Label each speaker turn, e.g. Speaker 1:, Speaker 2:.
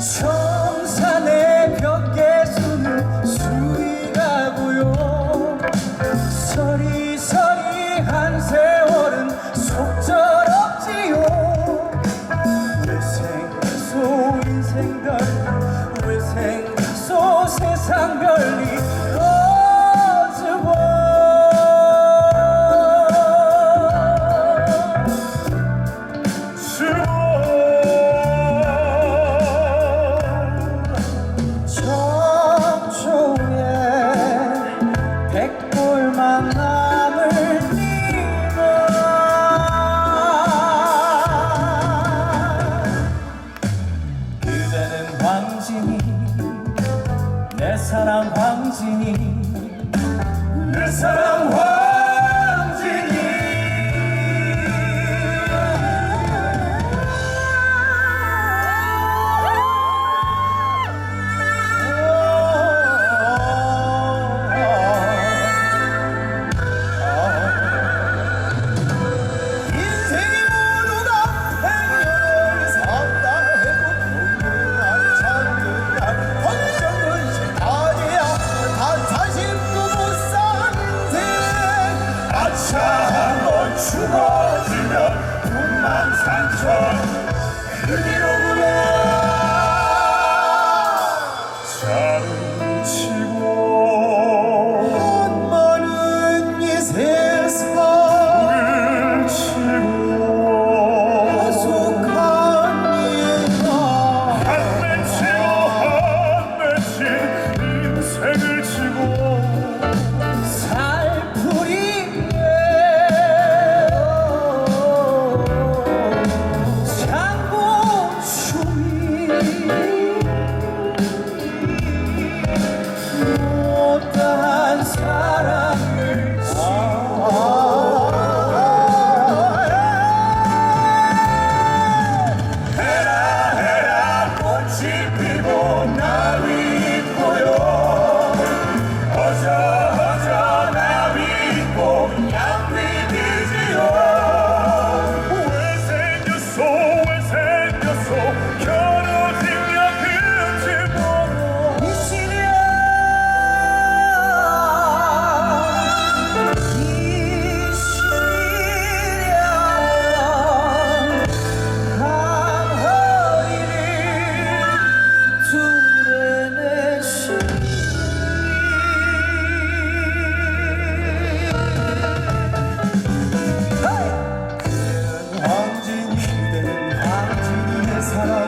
Speaker 1: 청산의 벽계수는 수위가고요. 서리서리 한 세월은 속절없지요. 외생가소 인생별 외생가소 세상별이 황진이 내 사랑 황진이 내 사랑 황진이 죽어지면 분만산천 그리로 보내 time.